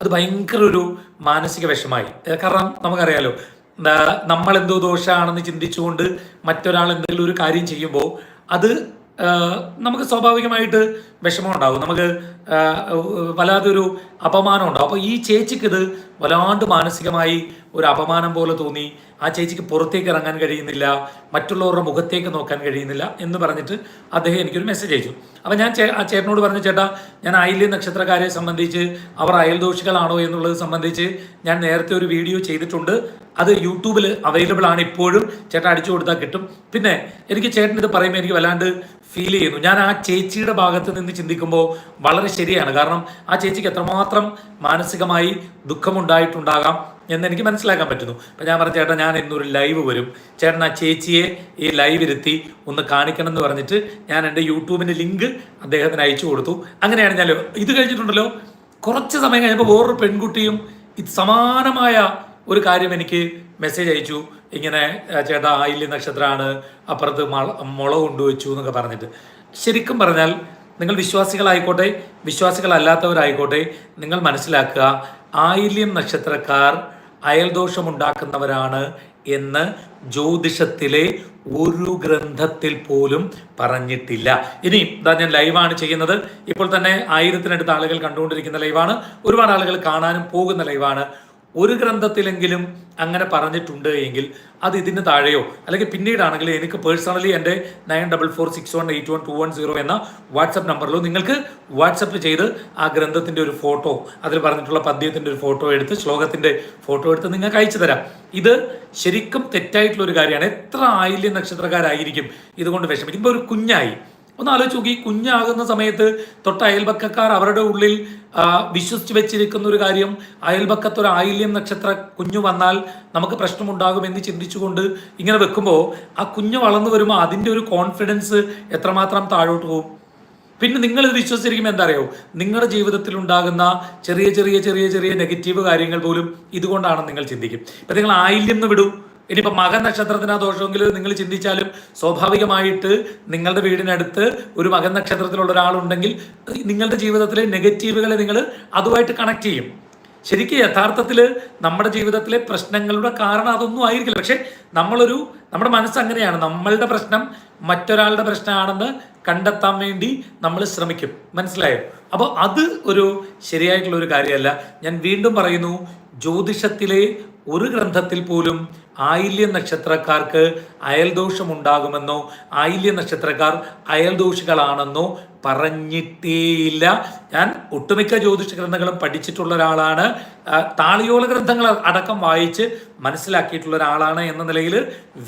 അത് ഭയങ്കര ഒരു മാനസിക വിഷമായി. കാരണം നമുക്കറിയാലോ നമ്മൾ എന്തോ ദോഷമാണെന്ന് ചിന്തിച്ചുകൊണ്ട് മറ്റൊരാൾ എന്തെങ്കിലും ഒരു കാര്യം ചെയ്യുമ്പോൾ അത് നമുക്ക് സ്വാഭാവികമായിട്ട് വിഷമം ഉണ്ടാകും നമുക്ക് വല്ലാതൊരു അപമാനം ഉണ്ടാകും അപ്പോൾ ഈ ചേച്ചിക്ക് ഇത് വല്ലാണ്ട് മാനസികമായി ഒരു അപമാനം പോലെ തോന്നി. ആ ചേച്ചിക്ക് പുറത്തേക്ക് ഇറങ്ങാൻ കഴിയുന്നില്ല മറ്റുള്ളവരുടെ മുഖത്തേക്ക് നോക്കാൻ കഴിയുന്നില്ല എന്ന് പറഞ്ഞിട്ട് അദ്ദേഹം എനിക്കൊരു മെസ്സേജ് അയച്ചു. അപ്പം ഞാൻ ആ ചേട്ടനോട് പറഞ്ഞു ചേട്ടാ ഞാൻ അയല്യ നക്ഷത്രക്കാരെ സംബന്ധിച്ച് അവർ അയൽദോഷികളാണോ എന്നുള്ളത് സംബന്ധിച്ച് ഞാൻ നേരത്തെ ഒരു വീഡിയോ ചെയ്തിട്ടുണ്ട്. അത് യൂട്യൂബിൽ അവൈലബിൾ ആണ് ഇപ്പോഴും. ചേട്ടൻ അടിച്ചു കൊടുത്താൽ കിട്ടും. പിന്നെ എനിക്ക് ചേട്ടൻ ഇത് പറയുമ്പോൾ എനിക്ക് വല്ലാണ്ട് ഫീൽ ചെയ്യുന്നു. ഞാൻ ആ ചേച്ചിയുടെ ഭാഗത്ത് നിന്ന് ചിന്തിക്കുമ്പോൾ വളരെ ശരിയാണ്. കാരണം ആ ചേച്ചിക്ക് എത്രമാത്രം മാനസികമായി ദുഃഖമുണ്ടായിട്ടുണ്ടാകാം. എന്ന് എനിക്ക് മനസ്സിലാക്കാൻ പറ്റുന്നു. അപ്പം ഞാൻ പറഞ്ഞു ചേട്ടാ ഞാൻ ഇന്നൊരു ലൈവ് വരും. ചേട്ടൻ ആ ചേച്ചിയെ ഈ ലൈവ് ഇരുത്തി ഒന്ന് കാണിക്കണം എന്ന് പറഞ്ഞിട്ട് ഞാൻ എന്റെ യൂട്യൂബിന്റെ ലിങ്ക് അദ്ദേഹത്തിന് അയച്ചു കൊടുത്തു. അങ്ങനെയാണ് ഞാൻ ഇത് കഴിഞ്ഞിട്ടുണ്ടല്ലോ. കുറച്ച് സമയം കഴിഞ്ഞപ്പോൾ വേറൊരു പെൺകുട്ടിയും ഇത് സമാനമായ ഒരു കാര്യം എനിക്ക് മെസ്സേജ് അയച്ചു. ഇങ്ങനെ "ആ, ചേട്ടാ ആയില്യ നക്ഷത്രമാണ്. അപ്പുറത്ത് മുള കൊണ്ടുവച്ചു എന്നൊക്കെ പറഞ്ഞിട്ട്. ശരിക്കും പറഞ്ഞാൽ നിങ്ങൾ വിശ്വാസികളായിക്കോട്ടെ വിശ്വാസികളല്ലാത്തവരായിക്കോട്ടെ നിങ്ങൾ മനസ്സിലാക്കുക ആയില്യം നക്ഷത്രക്കാർ അയൽദോഷമുണ്ടാക്കുന്നവരാണ് എന്ന് ജ്യോതിഷത്തിലെ ഒരു ഗ്രന്ഥത്തിൽ പോലും പറഞ്ഞിട്ടില്ല. ഇനി ഇതാ ഞാൻ ലൈവാണ് ചെയ്യുന്നത്. ഇപ്പോൾ തന്നെ ആയിരത്തിനടുത്ത് ആളുകൾ കണ്ടുകൊണ്ടിരിക്കുന്ന ലൈവാണ്. ഒരുപാട് ആളുകൾ കാണാനും പോകുന്ന ലൈവാണ്. ഒരു ഗ്രന്ഥത്തിലെങ്കിലും അങ്ങനെ പറഞ്ഞിട്ടുണ്ട് എങ്കിൽ അത് ഇതിന് താഴെയോ അല്ലെങ്കിൽ പിന്നീടാണെങ്കിൽ എനിക്ക് പേഴ്സണലി എന്റെ nine double four six one eight one two one zero എന്ന വാട്സപ്പ് നമ്പറിലോ നിങ്ങൾക്ക് വാട്സപ്പ് ചെയ്ത് ആ ഗ്രന്ഥത്തിന്റെ ഒരു ഫോട്ടോ അതിൽ പറഞ്ഞിട്ടുള്ള പദ്യത്തിന്റെ ഒരു ഫോട്ടോ എടുത്ത് ശ്ലോകത്തിന്റെ ഫോട്ടോ എടുത്ത് നിങ്ങൾക്ക് അയച്ചു തരാം. ഇത് ശരിക്കും തെറ്റായിട്ടുള്ള ഒരു കാര്യമാണ്. എത്ര ആയില്യ നക്ഷത്രക്കാരായിരിക്കും ഇതുകൊണ്ട് വിഷമിക്കുമ്പോൾ ഒരു കുഞ്ഞായി. ഒന്ന് ആലോചിച്ച് നോക്കി കുഞ്ഞാകുന്ന സമയത്ത് തൊട്ട് അയൽപക്കക്കാർ അവരുടെ ഉള്ളിൽ വിശ്വസിച്ച് വെച്ചിരിക്കുന്ന ഒരു കാര്യം അയൽപക്കത്ത് ഒരു ആയില്യം നക്ഷത്ര കുഞ്ഞു വന്നാൽ നമുക്ക് പ്രശ്നമുണ്ടാകും എന്ന് ചിന്തിച്ചുകൊണ്ട് ഇങ്ങനെ വെക്കുമ്പോൾ ആ കുഞ്ഞ് വളർന്നു വരുമ്പോൾ അതിന്റെ ഒരു കോൺഫിഡൻസ് എത്രമാത്രം താഴോട്ട് പോകും? പിന്നെ നിങ്ങൾ ഇത് വിശ്വസിച്ചിരിക്കുമ്പോൾ എന്താ അറിയോ നിങ്ങളുടെ ജീവിതത്തിൽ ഉണ്ടാകുന്ന ചെറിയ ചെറിയ ചെറിയ ചെറിയ നെഗറ്റീവ് കാര്യങ്ങൾ പോലും ഇതുകൊണ്ടാണ് നിങ്ങൾ ചിന്തിക്കും. ഇപ്പം നിങ്ങൾ ആയില്യം എന്ന് വിടൂ. ഇനിയിപ്പോൾ മകൻ ആ ദോഷമെങ്കിൽ നിങ്ങൾ ചിന്തിച്ചാലും സ്വാഭാവികമായിട്ട് നിങ്ങളുടെ വീടിനടുത്ത് ഒരു മകൻ നക്ഷത്രത്തിലുള്ള ഒരാളുണ്ടെങ്കിൽ നിങ്ങളുടെ ജീവിതത്തിലെ നെഗറ്റീവുകളെ നിങ്ങൾ അതുമായിട്ട് കണക്ട് ചെയ്യും. ശരിക്കും യഥാർത്ഥത്തിൽ നമ്മുടെ ജീവിതത്തിലെ പ്രശ്നങ്ങളുടെ കാരണം അതൊന്നും ആയിരിക്കില്ല. പക്ഷെ നമ്മളൊരു നമ്മുടെ മനസ്സ് അങ്ങനെയാണ്. നമ്മളുടെ പ്രശ്നം മറ്റൊരാളുടെ പ്രശ്നമാണെന്ന് കണ്ടെത്താൻ വേണ്ടി നമ്മൾ ശ്രമിക്കും. മനസ്സിലായോ? അപ്പോൾ അത് ഒരു ശരിയായിട്ടുള്ള ഒരു കാര്യമല്ല. ഞാൻ വീണ്ടും പറയുന്നു ജ്യോതിഷത്തിലെ ഒരു ഗ്രന്ഥത്തിൽ പോലും ആയില്യ നക്ഷത്രക്കാർക്ക് അയൽദോഷമുണ്ടാകുമെന്നോ ആയില്യ നക്ഷത്രക്കാർ അയൽദോഷികളാണെന്നോ പറഞ്ഞിട്ടേയില്ല ഞാൻ ഒട്ടുമിക്ക ജ്യോതിഷ ഗ്രന്ഥങ്ങളും പഠിച്ചിട്ടുള്ള ഒരാളാണ്. താളിയോല ഗ്രന്ഥങ്ങൾ അടക്കം വായിച്ച് മനസ്സിലാക്കിയിട്ടുള്ള ഒരാളാണ് എന്ന നിലയിൽ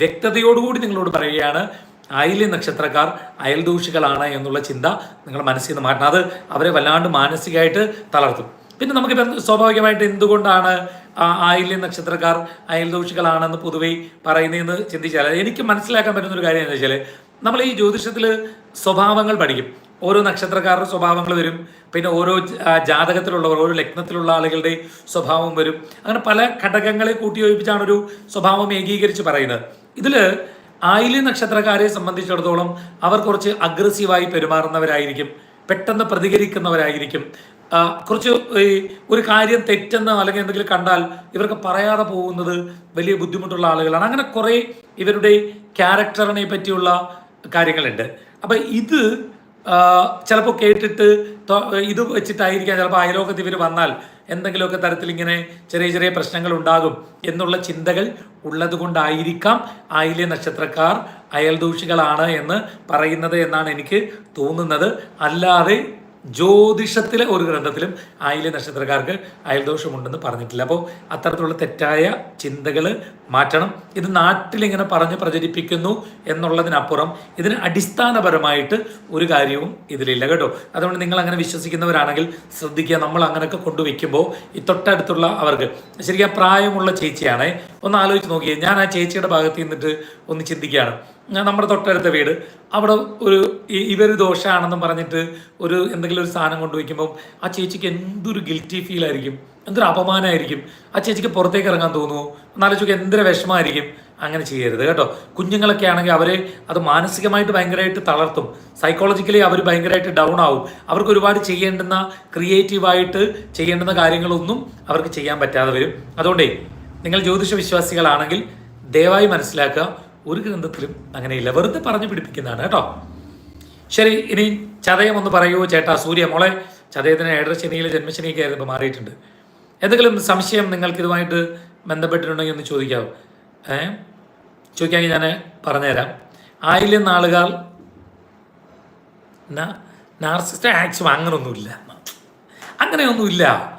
വ്യക്തതയോടുകൂടി നിങ്ങളോട് പറയുകയാണ് ആയില്യ നക്ഷത്രക്കാർ അയൽദോഷികളാണ് എന്നുള്ള ചിന്ത നിങ്ങൾ മനസ്സിൽ നിന്ന് മാറ്റണം. അത് അവരെ വല്ലാണ്ട് മാനസികമായിട്ട് തളർത്തും. പിന്നെ നമുക്കിപ്പോൾ സ്വാഭാവികമായിട്ട് എന്തുകൊണ്ടാണ് ആയില്യ നക്ഷത്രക്കാർ അയൽദോഷികളാണെന്ന് പൊതുവെ പറയുന്നതെന്ന് ചിന്തിച്ചാൽ എനിക്ക് മനസ്സിലാക്കാൻ പറ്റുന്ന ഒരു കാര്യം എന്താ വെച്ചാൽ നമ്മൾ ഈ ജ്യോതിഷത്തിൽ സ്വഭാവങ്ങൾ പഠിക്കും. ഓരോ നക്ഷത്രക്കാരുടെ സ്വഭാവങ്ങൾ വരും. പിന്നെ ഓരോ ജാതകത്തിലുള്ളവർ ഓരോ ലഗ്നത്തിലുള്ള ആളുകളുടെ സ്വഭാവം വരും. അങ്ങനെ പല ഘടകങ്ങളെ കൂട്ടിയോജിപ്പിച്ചാണ് ഒരു സ്വഭാവം ഏകീകരിച്ച് പറയുന്നത്. ഇതിൽ ആയില്യ നക്ഷത്രക്കാരെ സംബന്ധിച്ചിടത്തോളം അവർ കുറച്ച് അഗ്രസീവായി പെരുമാറുന്നവരായിരിക്കും. പെട്ടെന്ന് പ്രതികരിക്കുന്നവരായിരിക്കും. കുറച്ച് ഈ ഒരു കാര്യം തെറ്റെന്ന് അല്ലെങ്കിൽ എന്തെങ്കിലും കണ്ടാൽ ഇവർക്ക് പറയാതെ പോകുന്നത് വലിയ ബുദ്ധിമുട്ടുള്ള ആളുകളാണ്. അങ്ങനെ കുറേ ഇവരുടെ ക്യാരക്ടറിനെ പറ്റിയുള്ള കാര്യങ്ങളുണ്ട്. അപ്പം ഇത് ചിലപ്പോൾ കേട്ടിട്ട് ഇത് വെച്ചിട്ടായിരിക്കാം ചിലപ്പോൾ അയലോകത്ത് ഇവർ വന്നാൽ എന്തെങ്കിലുമൊക്കെ തരത്തിൽ ഇങ്ങനെ ചെറിയ ചെറിയ പ്രശ്നങ്ങൾ ഉണ്ടാകും എന്നുള്ള ചിന്തകൾ ഉള്ളത് കൊണ്ടായിരിക്കാം ആയില്യ നക്ഷത്രക്കാർ അയൽദൂഷികളാണ് എന്ന് പറയുന്നത് എന്നാണ് എനിക്ക് തോന്നുന്നത്. അല്ലാതെ ജ്യോതിഷത്തിലെ ഒരു ഗ്രന്ഥത്തിലും ആയില്യ നക്ഷത്രക്കാർക്ക് അയൽദോഷമുണ്ടെന്ന് പറഞ്ഞിട്ടില്ല. അപ്പോൾ അത്തരത്തിലുള്ള തെറ്റായ ചിന്തകൾ മാറ്റണം. ഇത് നാട്ടിലിങ്ങനെ പറഞ്ഞ് പ്രചരിപ്പിക്കുന്നു എന്നുള്ളതിനപ്പുറം ഇതിന് അടിസ്ഥാനപരമായിട്ട് ഒരു കാര്യവും ഇതിലില്ല കേട്ടോ. അതുകൊണ്ട് നിങ്ങൾ അങ്ങനെ വിശ്വസിക്കുന്നവരാണെങ്കിൽ ശ്രദ്ധിക്കുക. നമ്മൾ അങ്ങനെയൊക്കെ കൊണ്ടുവയ്ക്കുമ്പോൾ ഈ തൊട്ടടുത്തുള്ള അവർക്ക് ശരിക്കും പ്രായമുള്ള ചേച്ചിയാണേ ഒന്ന് ആലോചിച്ച് നോക്കിയേ. ഞാൻ ആ ചേച്ചിയുടെ ഭാഗത്ത് നിന്നിട്ട് ഒന്ന് ചിന്തിക്കുകയാണ്. നമ്മുടെ തൊട്ടടുത്ത വീട്. അവിടെ ഒരു ഇവർ ദോഷമാണെന്നും പറഞ്ഞിട്ട് ഒരു എന്തെങ്കിലും ഒരു സാധനം കൊണ്ടുവയ്ക്കുമ്പോൾ ആ ചേച്ചിക്ക് എന്തൊരു ഗിൽറ്റി ഫീൽ ആയിരിക്കും. എന്തൊരു അപമാനമായിരിക്കും ആ ചേച്ചിക്ക് പുറത്തേക്ക് ഇറങ്ങാൻ തോന്നുമോ എന്നാലോചിക്കുക എന്തൊരു വിഷമമായിരിക്കും. അങ്ങനെ ചെയ്യരുത് കേട്ടോ. കുഞ്ഞുങ്ങളൊക്കെ ആണെങ്കിൽ അവരെ അത് മാനസികമായിട്ട് ഭയങ്കരമായിട്ട് തളർത്തും. സൈക്കോളജിക്കലി അവർ ഭയങ്കരമായിട്ട് ഡൗൺ ആവും. അവർക്ക് ഒരുപാട് ചെയ്യേണ്ടുന്ന ക്രിയേറ്റീവായിട്ട് ചെയ്യേണ്ടുന്ന കാര്യങ്ങളൊന്നും അവർക്ക് ചെയ്യാൻ പറ്റാതെ വരും. അതുകൊണ്ടേ നിങ്ങൾ ജ്യോതിഷ വിശ്വാസികളാണെങ്കിൽ ദയവായി മനസ്സിലാക്കുക ഒരു ഗ്രന്ഥത്തിലും അങ്ങനെയില്ല. വെറുതെ പറഞ്ഞു പിടിപ്പിക്കുന്നതാണ് കേട്ടോ. ശരി ഇനി ചതയം ഒന്ന് പറയുമോ ചേട്ടാ. സൂര്യ മോളെ ചതയത്തിന് ഏഴര ശനിയിൽ ജന്മശനിയൊക്കെ ആയിരുന്നു ഇപ്പോൾ മാറിയിട്ടുണ്ട്. എന്തെങ്കിലും സംശയം നിങ്ങൾക്ക് ഇതുമായിട്ട് ബന്ധപ്പെട്ടിട്ടുണ്ടെങ്കിൽ ഒന്ന് ചോദിക്കാവോ? ഏ? ചോദിക്കാമെങ്കിൽ ഞാൻ പറഞ്ഞുതരാം. ആയില്യം നാളുകൾ നാർസിസ്റ്റ് ആക്സും അങ്ങനൊന്നുമില്ല. അങ്ങനെയൊന്നുമില്ല.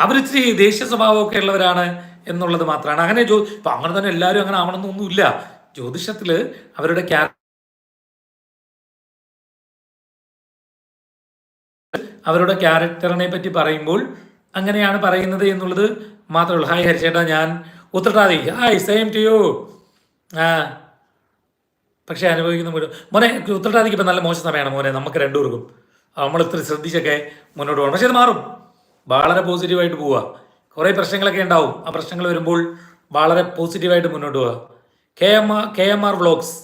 അവരിച്ചിരി ദേഷ്യ സ്വഭാവമൊക്കെ ഉള്ളവരാണ് എന്നുള്ളത് മാത്രമാണ്. അങ്ങനെ ജോ അങ്ങനെ തന്നെ എല്ലാവരും അങ്ങനെ ആവണമെന്നൊന്നുമില്ല. ജ്യോതിഷത്തിൽ അവരുടെ അവരുടെ ക്യാരക്ടറിനെ പറ്റി പറയുമ്പോൾ അങ്ങനെയാണ് പറയുന്നത് എന്നുള്ളത് മാത്രമേ ഉള്ളൂ. ഹായ് ഹരിച്ചേട്ടാ ഞാൻ ഉത്തരട്ടാതി ഹായ് സെയിം ടു യു ആ. പക്ഷേ അനുഭവിക്കുന്ന മോനെ ഉത്തരട്ടാതിക്ക് ഇപ്പം നല്ല മോശം സമയമാണ് മോനെ. നമുക്ക് രണ്ടു പേർക്കും നമ്മൾ ഇത്ര ശ്രദ്ധിച്ചൊക്കെ മുന്നോട്ട് പോകണം. പക്ഷേ അത് മാറും. വളരെ പോസിറ്റീവായിട്ട് പോവുക. കുറേ പ്രശ്നങ്ങളൊക്കെ ഉണ്ടാവും. ആ പ്രശ്നങ്ങൾ വരുമ്പോൾ വളരെ പോസിറ്റീവായിട്ട് മുന്നോട്ട് പോവുക. K M R K M R vlogs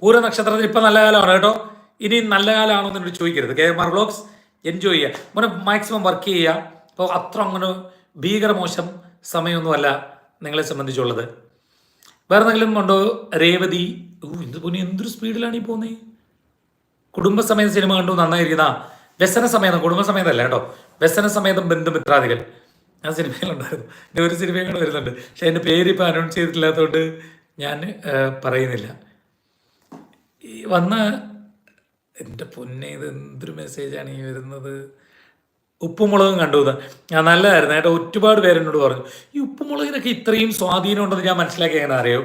പൂര നക്ഷത്രത്തിന് ഇപ്പം നല്ല കാലമാണ് കേട്ടോ. ഇനി നല്ല കാലമാണോ എന്ന് എന്നോട് ചോദിക്കരുത്. K M R vlogs enjoy ചെയ്യുക. മോനെ മാക്സിമം വർക്ക് ചെയ്യുക. അപ്പോൾ അത്ര അങ്ങനെ ഭീകര മോശം സമയമൊന്നുമല്ല നിങ്ങളെ സംബന്ധിച്ചുള്ളത്. വേറെ എന്തെങ്കിലും ഉണ്ടോ? രേവതി. ഓ എന്ത് പൊന്നി എന്തൊരു സ്പീഡിലാണ് ഈ പോകുന്നത്? കുടുംബസമേത സിനിമ കണ്ടു നന്നായിരിക്കുന്ന വ്യസന സമേതം കുടുംബസമേതല്ല കേട്ടോ. വ്യസന സമേതം ബന്ധുമിത്രാദികൾ ആ സിനിമയിലുണ്ടായിരുന്നു ഒരു സിനിമയും വരുന്നുണ്ട്. പക്ഷെ അതിന്റെ പേര് ഇപ്പോൾ അനൗൺസ് ചെയ്തിട്ടില്ലാത്തതുകൊണ്ട് ഞാൻ പറയുന്നില്ല. ഈ വന്ന എന്റെ പൊന്നെ ഇത് എന്തൊരു മെസ്സേജാണ് ഈ വരുന്നത്? ഉപ്പുമുളകും കണ്ടു. ഞാൻ നല്ലതായിരുന്നു. ഏട്ടാ ഒരുപാട് പേരെന്നോട് പറഞ്ഞു ഈ ഉപ്പുമുളകിനൊക്കെ ഇത്രയും സ്വാധീനം ഉണ്ടെന്ന് ഞാൻ മനസ്സിലാക്കി എങ്ങനെ അറിയോ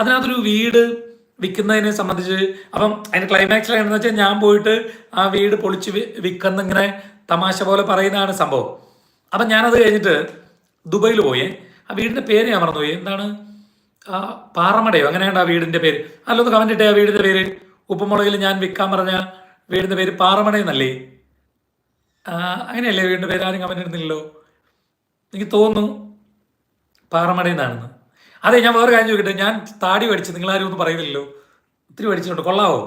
അതിനകത്തൊരു വീട് വിൽക്കുന്നതിനെ സംബന്ധിച്ച് അപ്പം അതിന്റെ ക്ലൈമാക്സിൽ എന്താണെന്ന് വെച്ചാൽ ഞാൻ പോയിട്ട് ആ വീട് പൊളിച്ച് വിൽക്കുന്ന ഇങ്ങനെ തമാശ പോലെ പറയുന്നതാണ് സംഭവം. അപ്പം ഞാനത് കഴിഞ്ഞിട്ട് ദുബൈയിൽ പോയേ. ആ വീടിന്റെ പേര് ഞാൻ മറന്നുപോയി. എന്താണ്? പാറമടയോ? അങ്ങനെയാണ് ആ വീടിന്റെ പേര്? അല്ലൊന്ന് കമന്റ് ഇട്ടേ ആ വീടിന്റെ പേര്. ഉപ്പുമുളകിൽ ഞാൻ വിൽക്കാൻ പറഞ്ഞ വീടിന്റെ പേര് പാറമടയെന്നല്ലേ എന്നല്ലേ? അങ്ങനെയല്ലേ വീടിന്റെ പേര്? ആരും കമന്റ് ഇടുന്നില്ലല്ലോ. എനിക്ക് തോന്നുന്നു പാറമടയെന്നാണെന്ന് അതെ ഞാൻ വേറെ കാര്യം ചോദിക്കട്ടെ? ഞാൻ താടി പഠിച്ചു നിങ്ങൾ ആരും ഒന്നും പറയുന്നില്ലല്ലോ. ഒത്തിരി പഠിച്ചിട്ടുണ്ട് കൊള്ളാവോ?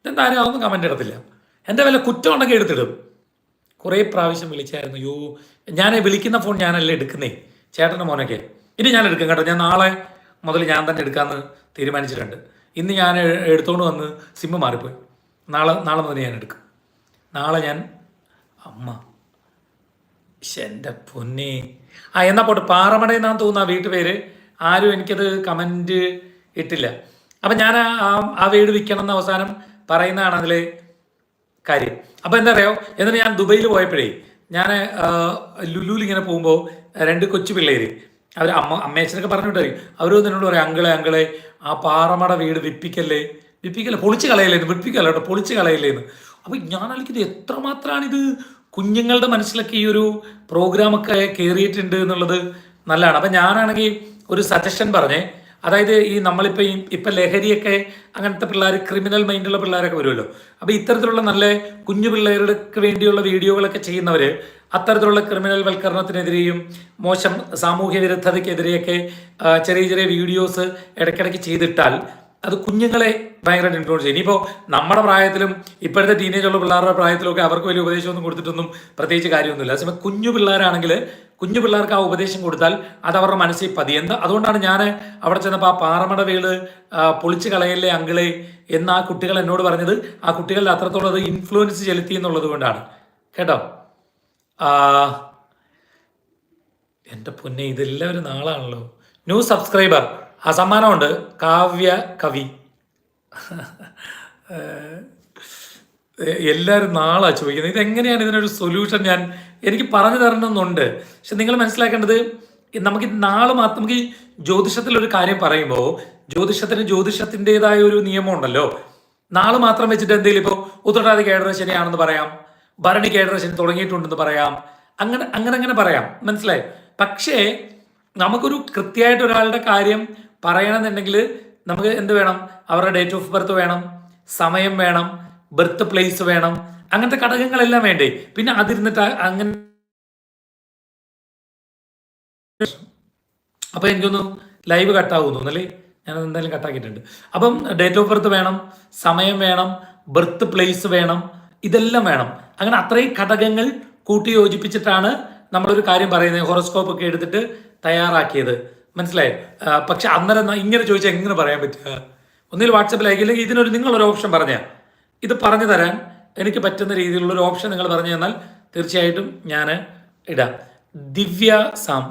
ഇതെന്താ ആരും അതൊന്നും കമന്റ് ഇടത്തില്ല. എന്റെ വല്ല കുറ്റം ഉണ്ടെങ്കിൽ എടുത്തിടും. കുറേ പ്രാവശ്യം വിളിച്ചായിരുന്നു. യോ ഞാൻ വിളിക്കുന്ന ഫോൺ ഞാനല്ലേ എടുക്കുന്നേ? ചേട്ടന്റെ മോനൊക്കെ. ഇനി ഞാൻ എടുക്കും കേട്ടോ. ഞാൻ നാളെ മുതൽ ഞാൻ തന്നെ എടുക്കാമെന്ന് തീരുമാനിച്ചിട്ടുണ്ട്. ഇന്ന് ഞാൻ എടുത്തുകൊണ്ട് വന്ന് സിമ്മ് മാറിപ്പോയി. നാളെ നാളെ മുതൽ ഞാൻ എടുക്കും. നാളെ ഞാൻ അമ്മ എന്റെ പൊന്നെ. ആ എന്നാ പോട്ടെ പാറമട എന്നാന്ന് തോന്നുന്നു ആ വീട്ടുപേര് ആരും എനിക്കത് കമന്റ് ഇട്ടില്ല. അപ്പം ഞാൻ ആ ആ- വീട് വിൽക്കണം എന്ന് അവസാനം പറയുന്നതാണ് അതിൽ കാര്യം. അപ്പോൾ എന്താ പറയുക എന്നിട്ട് ഞാൻ ദുബൈയിൽ പോയപ്പോഴേ ഞാൻ ലുലുവിൽ പോകുമ്പോൾ രണ്ട് കൊച്ചു പിള്ളേര് അവർ അമ്മ അമ്മേച്ചനൊക്കെ പറഞ്ഞിട്ടേ അവർ എന്നോട് പറയും അങ്കിളെ അങ്കിളെ ആ പാറമട വീട് വിപ്പിക്കല്ലേ? വിപ്പിക്കല്ലേ? പൊളിച്ച് കളയല്ലേന്ന് വിപ്പിക്കല്ല കേട്ടോ? പൊളിച്ച് കളയല്ലേന്ന് അപ്പോൾ ഞാൻ ആലോചിക്കുന്നത് എത്രമാത്രമാണ് ഇത് കുഞ്ഞുങ്ങളുടെ മനസ്സിലൊക്കെ ഈ ഒരു പ്രോഗ്രാമൊക്കെ കയറിയിട്ടുണ്ട് എന്നുള്ളത് നല്ലതാണ്. അപ്പം ഞാനാണെങ്കിൽ ഒരു സജഷൻ പറഞ്ഞേ. അതായത് ഈ നമ്മളിപ്പോൾ ഈ ഇപ്പം ലഹരിയൊക്കെ അങ്ങനത്തെ പിള്ളേർ ക്രിമിനൽ മൈൻഡുള്ള പിള്ളേരൊക്കെ വരുമല്ലോ. അപ്പോൾ ഇത്തരത്തിലുള്ള നല്ല കുഞ്ഞു പിള്ളേർക്ക് വേണ്ടിയുള്ള വീഡിയോകളൊക്കെ ചെയ്യുന്നവർ അത്തരത്തിലുള്ള ക്രിമിനൽ വൽക്കരണത്തിനെതിരെയും മോശം സാമൂഹ്യ വിരുദ്ധതയ്ക്കെതിരെയൊക്കെ ചെറിയ ചെറിയ വീഡിയോസ് ഇടയ്ക്കിടയ്ക്ക് ചെയ്തിട്ടാൽ അത് കുഞ്ഞുങ്ങളെ ഭയങ്കരമായിട്ട് ഇൻഫ്ലുവൻസ് ചെയ്യും. ഇനിയിപ്പോൾ നമ്മുടെ പ്രായത്തിലും ഇപ്പോഴത്തെ ടീനേജുള്ള പിള്ളേരുടെ പ്രായത്തിലൊക്കെ അവർക്ക് വലിയ ഉപദേശമൊന്നും കൊടുത്തിട്ടൊന്നും പ്രത്യേകിച്ച് കാര്യമൊന്നുമില്ല. അതേസമയം കുഞ്ഞു പിള്ളേരാണെങ്കിൽ കുഞ്ഞു പിള്ളേർക്ക് ആ ഉപദേശം കൊടുത്താൽ അത് അവരുടെ മനസ്സിൽ പതി. എന്ത് അതുകൊണ്ടാണ് ഞാൻ അവിടെ ചെന്നപ്പോൾ ആ പാറമട വീട് പൊളിച്ചു കളയല്ലേ അങ്കിളെ എന്ന് ആ കുട്ടികൾ എന്നോട് പറഞ്ഞത്. ആ കുട്ടികളിൽ അത്രത്തോളം അത് ഇൻഫ്ലുവൻസ് ചെലുത്തി എന്നുള്ളത് കൊണ്ടാണ്. കേട്ടോ? എന്റെ പൊന്നെ ഇതെല്ലാം ഒരു നാളാണല്ലോ. ന്യൂ സബ്സ്ക്രൈബർ ആ സമ്മാനമുണ്ട്. കാവ്യ കവി. എല്ലാവരും നാളാ ചോദിക്കുന്നത്. ഇതെങ്ങനെയാണ് ഇതിനൊരു സൊല്യൂഷൻ ഞാൻ എനിക്ക് പറഞ്ഞു തരണമെന്നുണ്ട്. പക്ഷെ നിങ്ങൾ മനസ്സിലാക്കേണ്ടത് നമുക്ക് നാളെ മാത്രം നമുക്ക് ഈ ജ്യോതിഷത്തിലൊരു കാര്യം പറയുമ്പോൾ ജ്യോതിഷത്തിന് ജ്യോതിഷത്തിന്റെതായ ഒരു നിയമം ഉണ്ടല്ലോ നാൾ മാത്രം വെച്ചിട്ട് എന്തെങ്കിലും ഇപ്പോൾ ഉത്തരവാദി കേടര ശനിയാണെന്ന് പറയാം. ഭരണി കേഡറേഷൻ തുടങ്ങിയിട്ടുണ്ടെന്ന് പറയാം. അങ്ങനെ അങ്ങനെ അങ്ങനെ പറയാം. മനസ്സിലായി? പക്ഷേ നമുക്കൊരു കൃത്യമായിട്ട് ഒരാളുടെ കാര്യം പറയണമെന്നുണ്ടെങ്കിൽ നമുക്ക് എന്ത് വേണം? അവരുടെ ഡേറ്റ് ഓഫ് ബർത്ത് വേണം സമയം വേണം ബർത്ത് പ്ലേസ് വേണം അങ്ങനത്തെ ഘടകങ്ങളെല്ലാം വേണ്ടേ? പിന്നെ അതിരുന്നിട്ട് അങ്ങനെ അപ്പൊ എനിക്കൊന്ന് ലൈവ് കട്ടാകുന്നു അല്ലേ ഞാൻ എന്തായാലും കട്ടാക്കിയിട്ടുണ്ട് അപ്പം ഡേറ്റ് ഓഫ് ബർത്ത് വേണം സമയം വേണം ബർത്ത് പ്ലേസ് വേണം ഇതെല്ലാം വേണം. അങ്ങനെ അത്രയും ഘടകങ്ങൾ കൂട്ടി യോജിപ്പിച്ചിട്ടാണ് നമ്മളൊരു കാര്യം പറയുന്നത് ഹോറോസ്കോപ്പ് ഒക്കെ എടുത്തിട്ട് തയ്യാറാക്കിയത്. മനസ്സിലായോ? പക്ഷെ അന്നേരം ഇങ്ങനെ ചോദിച്ചാൽ എങ്ങനെ പറയാൻ പറ്റുക? ഒന്നിൽ വാട്സപ്പിൽ അയക്കില്ലെങ്കിൽ ഇതിനൊരു നിങ്ങളൊരു ഓപ്ഷൻ പറഞ്ഞാൽ ഇത് പറഞ്ഞു തരാൻ എനിക്ക് പറ്റുന്ന രീതിയിലുള്ള ഒരു ഓപ്ഷൻ നിങ്ങൾ പറഞ്ഞു തന്നാൽ തീർച്ചയായിട്ടും ഞാൻ ഇടാം. ദിവ്യ സാം.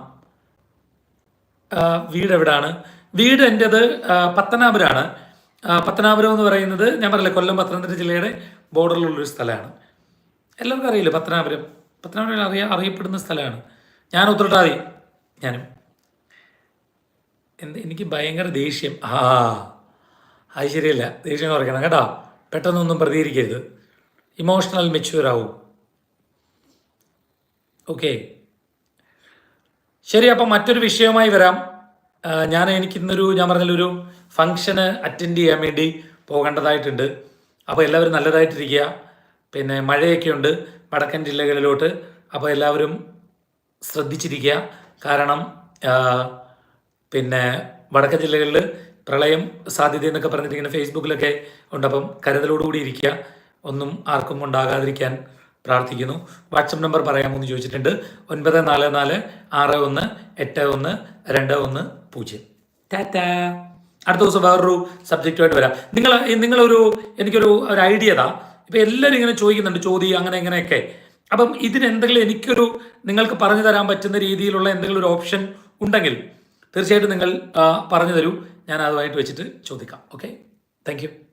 വീട് എവിടാണ്? വീട് എന്റെത് പത്തനാപുരാണ്. പത്തനാപുരം എന്ന് പറയുന്നത് ഞാൻ പറയില്ല കൊല്ലം പത്തനംതിട്ട ജില്ലയുടെ ബോർഡറിലുള്ളൊരു സ്ഥലമാണ്. എല്ലാവർക്കും അറിയില്ല പത്തനാപുരം? പത്തനാപുരം അറിയാ അറിയപ്പെടുന്ന സ്ഥലമാണ്. ഞാൻ ഉത്രട്ടാതി ഞാനും. എന്ത് എനിക്ക് ഭയങ്കര ദേഷ്യം. ആ അത് ശരിയല്ല. ദേഷ്യം കുറയ്ക്കണം കേട്ടോ. പെട്ടെന്നൊന്നും പ്രതികരിക്കരുത്. ഇമോഷണൽ മെച്യൂർ ആവും. ഓക്കെ ശരി അപ്പം മറ്റൊരു വിഷയവുമായി വരാം. ഞാൻ എനിക്കിന്നൊരു ഞാൻ പറഞ്ഞൊരു ഫംഗ്ഷന് അറ്റൻഡ് ചെയ്യാൻ വേണ്ടി പോകേണ്ടതായിട്ടുണ്ട്. അപ്പോൾ എല്ലാവരും നല്ലതായിട്ടിരിക്കുക. പിന്നെ മഴയൊക്കെ ഉണ്ട് വടക്കൻ ജില്ലകളിലോട്ട്. അപ്പോൾ എല്ലാവരും ശ്രദ്ധിച്ചിരിക്കുക. കാരണം പിന്നെ വടക്കൻ ജില്ലകളിൽ പ്രളയം സാധ്യത എന്നൊക്കെ പറഞ്ഞിട്ട് ഇങ്ങനെ ഫേസ്ബുക്കിലൊക്കെ ഉണ്ട്. അപ്പം കരുതലോടുകൂടി ഇരിക്കുക. ഒന്നും ആർക്കും ഉണ്ടാകാതിരിക്കാൻ പ്രാർത്ഥിക്കുന്നു. വാട്സപ്പ് നമ്പർ പറയാമോ ചോദിച്ചിട്ടുണ്ട്. ഒൻപത് നാല് നാല് ആറ് ഒന്ന് എട്ട് ഒന്ന് രണ്ട് ഒന്ന് പൂജ്യം. ടാറ്റാ. അടുത്ത ദിവസം വേറൊരു സബ്ജക്റ്റുമായിട്ട് വരാം. നിങ്ങൾ നിങ്ങളൊരു എനിക്കൊരു ഒരു ഐഡിയ താ. ഇപ്പം എല്ലാവരും ഇങ്ങനെ ചോദിക്കുന്നുണ്ട് ചോദ്യം അങ്ങനെ ഇങ്ങനെയൊക്കെ. അപ്പം ഇതിനെന്തെങ്കിലും എനിക്കൊരു നിങ്ങൾക്ക് പറഞ്ഞു തരാൻ പറ്റുന്ന രീതിയിലുള്ള എന്തെങ്കിലും ഒരു ഓപ്ഷൻ ഉണ്ടെങ്കിൽ തീർച്ചയായിട്ടും നിങ്ങൾ പറഞ്ഞു തരൂ. ഞാൻ അതുമായിട്ട് വെച്ചിട്ട് ചോദിക്കാം. Okay thank